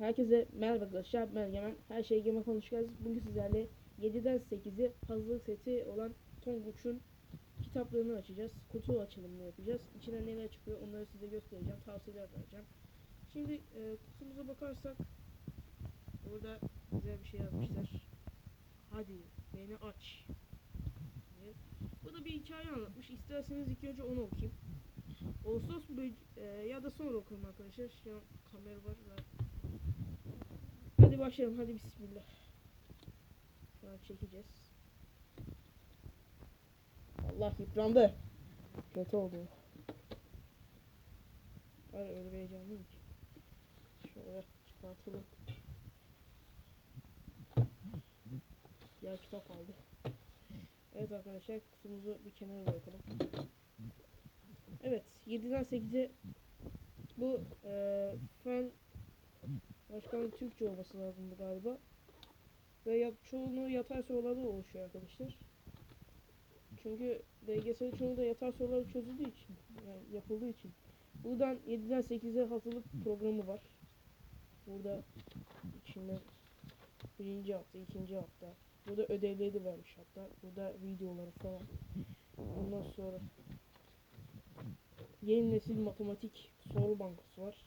Herkese merhaba arkadaşlar ben Egemen. Her şey Egemen konuşacağız. Bugün sizlerle 7'den 8'i hazırlık seti olan Tonguç'un kitaplarını açacağız. Kutu açılımını yapacağız. İçinden neler çıkıyor onları size göstereceğim. Tavsiyeler vereceğim. Şimdi e, kutumuza bakarsak burada güzel bir şey yazmışlar. Hadi beni aç. diye. Bu da bir hikaye anlatmış. İsterseniz ilk önce onu okuyayım. Ağustos e, ya da sonra okurum arkadaşlar. Şu an kamera var. ve- Hadi başlayalım. Hadi bismillah. Şu an çekeceğiz. Allah yıprandı. Kötü oldu. Var öyle bir heyecanlıyım ki. Şöyle çıkartalım. Ya kitap kaldı. Evet arkadaşlar kutumuzu bir kenara bırakalım. Evet 7'den 8'e bu başkanı Türkçe olması lazımdı galiba. Ve ya, çoğunluğu yatay sorularda oluşuyor arkadaşlar. Çünkü DGS'de çoğunluğu yatay soruları çözüldüğü için, yani yapıldığı için. Buradan 7'den 8'e hazırlık programı var. Burada içinde birinci hafta, ikinci hafta. Burada ödevleri de vermiş hatta. Burada videoları falan. Ondan sonra yeni nesil matematik soru bankası var.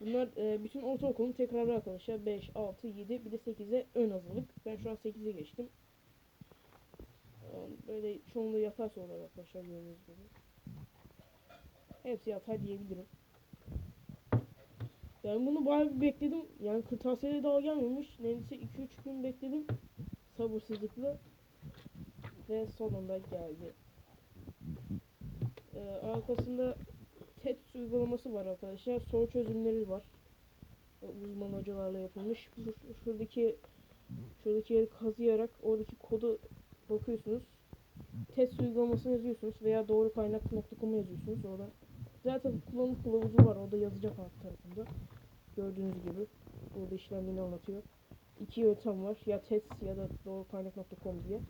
Bunlar e, bütün ortaokulun tekrarı arkadaşlar. 5, 6, 7 bir de 8'e ön hazırlık. Ben şu an 8'e geçtim. Böyle çoğunluğu yatay sorular arkadaşlar gördüğünüz gibi. Hepsi yatay diyebilirim. Yani bunu bayağı bir bekledim. Yani kırtasiyede daha gelmemiş. Neredeyse 2-3 gün bekledim. Sabırsızlıkla. Ve sonunda geldi. Ee, arkasında TEDS uygulaması var arkadaşlar. Soru çözümleri var. Uzman hocalarla yapılmış. Şu- Şuradaki şuradaki yeri kazıyarak oradaki kodu bakıyorsunuz. TEDS uygulamasını yazıyorsunuz veya doğru kaynak.com'u yazıyorsunuz. Orada zaten kullanım kılavuzu var. Orada yazacak alt tarafında. Gördüğünüz gibi. Burada işlemlerini anlatıyor. İki yöntem var. Ya TEDS ya da doğru kaynak.com diye.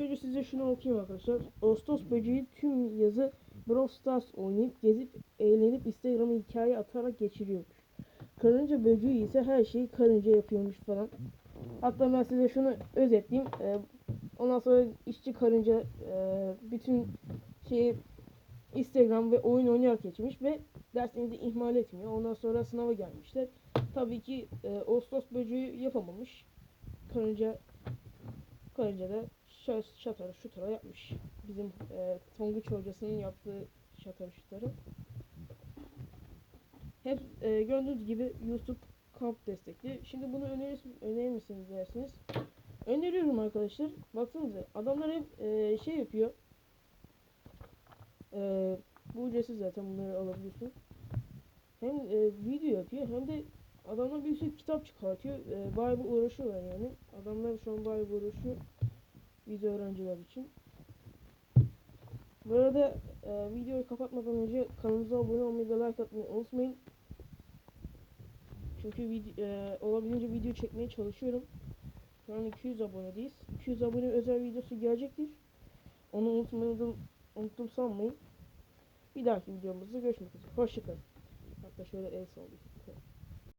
Önce size şunu okuyayım arkadaşlar. Ağustos böceği tüm yazı Brawl Stars oynayıp gezip eğlenip Instagram'a hikaye atarak geçiriyormuş. Karınca böceği ise her şeyi karınca yapıyormuş falan. Hatta ben size şunu özetleyeyim. Ee, ondan sonra işçi karınca e, bütün şeyi Instagram ve oyun oynayarak geçmiş ve derslerini de ihmal etmiyor. Ondan sonra sınava gelmişler. Tabii ki e, Ağustos böceği yapamamış. Karınca karınca da şöyle şatarı şutara yapmış. Bizim e, Tonguç hocasının yaptığı şatarı şutarı. Hep e, gördüğünüz gibi YouTube kamp destekli. Şimdi bunu önerir, önerir misiniz dersiniz. Öneriyorum arkadaşlar. Baksanıza adamlar hep e, şey yapıyor. E, bu ücretsiz zaten bunları alabiliyorsunuz. Hem e, video yapıyor hem de adamlar bir sürü kitap çıkartıyor. E, bayağı bir uğraşıyorlar yani. Adamlar şu an bayağı bir uğraşıyor video öğrenciler için. Bu arada e, videoyu kapatmadan önce kanalımıza abone olmayı ve like atmayı unutmayın. Çünkü vid- e, olabildiğince video çekmeye çalışıyorum. Şu an 200 abonedeyiz. 200 abone özel videosu gelecektir. Onu unutmayın, unuttum sanmayın. Bir dahaki videomuzda görüşmek üzere. Hoşçakalın. Hatta şöyle el sallayayım.